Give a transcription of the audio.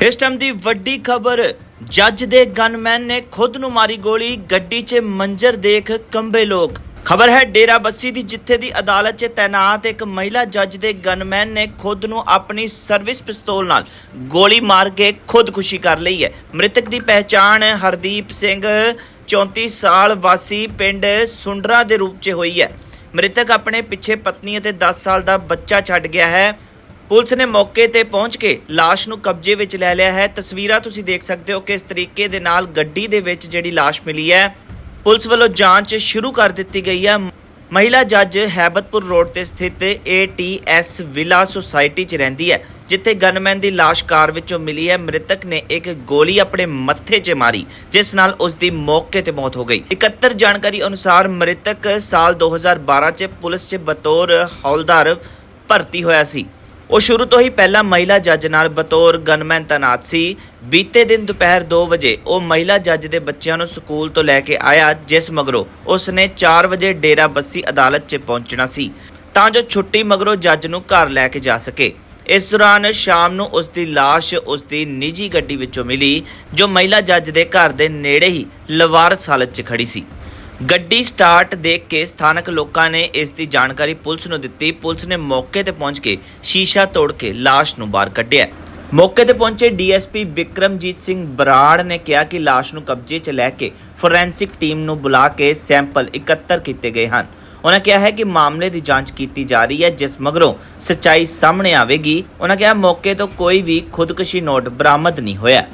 ਇਸ ਟਾਈਮ ਦੀ ਵੱਡੀ ਖਬਰ, ਜੱਜ ਦੇ ਗਨਮੈਨ ਨੇ ਖੁਦ ਨੂੰ ਮਾਰੀ ਗੋਲੀ, ਗੱਡੀ 'ਚ ਮੰਜ਼ਰ ਦੇਖ ਕੰਬੇ ਲੋਕ। ਖਬਰ ਹੈ, ਡੇਰਾ ਬੱਸੀ ਦੀ ਜਿੱਥੇ ਦੀ ਅਦਾਲਤ 'ਚ ਤਾਇਨਾਤ ਇੱਕ ਮਹਿਲਾ ਜੱਜ ਦੇ ਗਨਮੈਨ ਨੇ ਖੁਦ ਨੂੰ ਆਪਣੀ ਸਰਵਿਸ ਪਿਸਤੌਲ ਨਾਲ ਗੋਲੀ ਮਾਰ ਕੇ ਖੁਦਕੁਸ਼ੀ ਕਰ ਲਈ ਹੈ। ਮ੍ਰਿਤਕ ਦੀ ਪਹਿਚਾਣ ਹਰਦੀਪ ਸਿੰਘ 34 ਸਾਲ ਵਾਸੀ ਪਿੰਡ ਸੁੰਡਰਾ ਦੇ ਰੂਪ 'ਚ ਹੋਈ ਹੈ। ਮ੍ਰਿਤਕ ਆਪਣੇ ਪਿੱਛੇ ਪਤਨੀ ਅਤੇ 10 ਸਾਲ ਦਾ ਬੱਚਾ ਛੱਡ ਗਿਆ ਹੈ। ਪੁਲਿਸ ਨੇ ਮੌਕੇ ਤੇ ਪਹੁੰਚ ਕੇ ਲਾਸ਼ ਨੂੰ ਕਬਜ਼ੇ ਵਿੱਚ ਲੈ ਲਿਆ ਹੈ। ਤਸਵੀਰਾਂ ਤੁਸੀਂ ਦੇਖ ਸਕਦੇ ਹੋ ਕਿਸ ਤਰੀਕੇ ਦੇ ਨਾਲ ਗੱਡੀ ਦੇ ਵਿੱਚ ਜਿਹੜੀ ਲਾਸ਼ ਮਿਲੀ ਹੈ। ਪੁਲਿਸ ਵੱਲੋਂ ਜਾਂਚ ਸ਼ੁਰੂ ਕਰ ਦਿੱਤੀ ਗਈ ਹੈ। ਮਹਿਲਾ ਜੱਜ ਹੈਬਤਪੁਰ ਰੋਡ ਤੇ ਸਥਿਤ ATS ਵਿਲਾ ਸੁਸਾਇਟੀ 'ਚ ਰਹਿੰਦੀ ਹੈ, ਜਿੱਥੇ ਗਨਮੈਨ ਦੀ ਲਾਸ਼ ਕਾਰ ਵਿੱਚੋਂ ਮਿਲੀ ਹੈ। ਮ੍ਰਿਤਕ ਨੇ ਇੱਕ ਗੋਲੀ ਆਪਣੇ ਮੱਥੇ 'ਚ ਮਾਰੀ, ਜਿਸ ਨਾਲ ਉਸ ਦੀ ਮੌਕੇ ਤੇ ਮੌਤ ਹੋ ਗਈ। 71 ਜਾਣਕਾਰੀ ਅਨੁਸਾਰ ਮ੍ਰਿਤਕ ਸਾਲ 2012 'ਚ ਪੁਲਿਸ 'ਚ ਬਤੌਰ ਹੌਲਦਾਰ ਭਰਤੀ ਹੋਇਆ ਸੀ। ਉਹ ਸ਼ੁਰੂ ਤੋਂ ਹੀ ਪਹਿਲਾਂ ਮਹਿਲਾ ਜੱਜ ਨਾਲ ਬਤੌਰ ਗਨਮੈਨ ਤੈਨਾਤ ਸੀ। ਬੀਤੇ ਦਿਨ ਦੁਪਹਿਰ 2 ਵਜੇ ਉਹ ਮਹਿਲਾ ਜੱਜ ਦੇ ਬੱਚਿਆਂ ਨੂੰ ਸਕੂਲ ਤੋਂ ਲੈ ਕੇ ਆਇਆ, ਜਿਸ ਮਗਰੋਂ ਉਸ ਨੇ 4 ਵਜੇ ਡੇਰਾ ਬੱਸੀ ਅਦਾਲਤ 'ਚ ਪਹੁੰਚਣਾ ਸੀ, ਤਾਂ ਜੋ ਛੁੱਟੀ ਮਗਰੋਂ ਜੱਜ ਨੂੰ ਘਰ ਲੈ ਕੇ ਜਾ ਸਕੇ। ਇਸ ਦੌਰਾਨ ਸ਼ਾਮ ਨੂੰ ਉਸ ਦੀ ਲਾਸ਼ ਉਸ ਦੀ ਨਿੱਜੀ ਗੱਡੀ ਵਿੱਚੋਂ ਮਿਲੀ, ਜੋ ਮਹਿਲਾ ਜੱਜ ਦੇ ਘਰ ਦੇ ਨੇੜੇ ਹੀ ਲਵਾਰਸ ਹਾਲਤ 'ਚ ਖੜੀ ਸੀ। ਗੱਡੀ ਸਟਾਰਟ ਦੇਖ ਕੇ ਸਥਾਨਕ ਲੋਕਾਂ ਨੇ ਇਸ ਦੀ ਜਾਣਕਾਰੀ ਪੁਲਿਸ ਨੂੰ ਦਿੱਤੀ। ਪੁਲਿਸ ਨੇ ਮੌਕੇ ਤੇ ਪਹੁੰਚ ਕੇ ਸ਼ੀਸ਼ਾ ਤੋੜ ਕੇ ਲਾਸ਼ ਨੂੰ ਬਾਹਰ ਕੱਢਿਆ। ਮੌਕੇ ਤੇ ਪਹੁੰਚੇ ਡੀਐਸਪੀ ਵਿਕਰਮਜੀਤ ਸਿੰਘ ਬਰਾੜ ਨੇ ਕਿਹਾ ਕਿ ਲਾਸ਼ ਨੂੰ ਕਬਜ਼ੇ 'ਚ ਲੈ ਕੇ ਫੋਰੈਂਸਿਕ ਟੀਮ ਨੂੰ ਬੁਲਾ ਕੇ ਸੈਂਪਲ ਇਕੱਤਰ ਕੀਤੇ ਗਏ ਹਨ। ਉਹਨਾਂ ਕਿਹਾ ਹੈ ਕਿ ਮਾਮਲੇ ਦੀ ਜਾਂਚ ਕੀਤੀ ਜਾ ਰਹੀ ਹੈ, ਜਿਸ ਮਗਰੋਂ ਸੱਚਾਈ ਸਾਹਮਣੇ ਆਵੇਗੀ। ਉਹਨਾਂ ਕਿਹਾ, ਮੌਕੇ ਤੋਂ ਕੋਈ ਵੀ ਖੁਦਕੁਸ਼ੀ ਨੋਟ ਬਰਾਮਦ ਨਹੀਂ ਹੋਇਆ।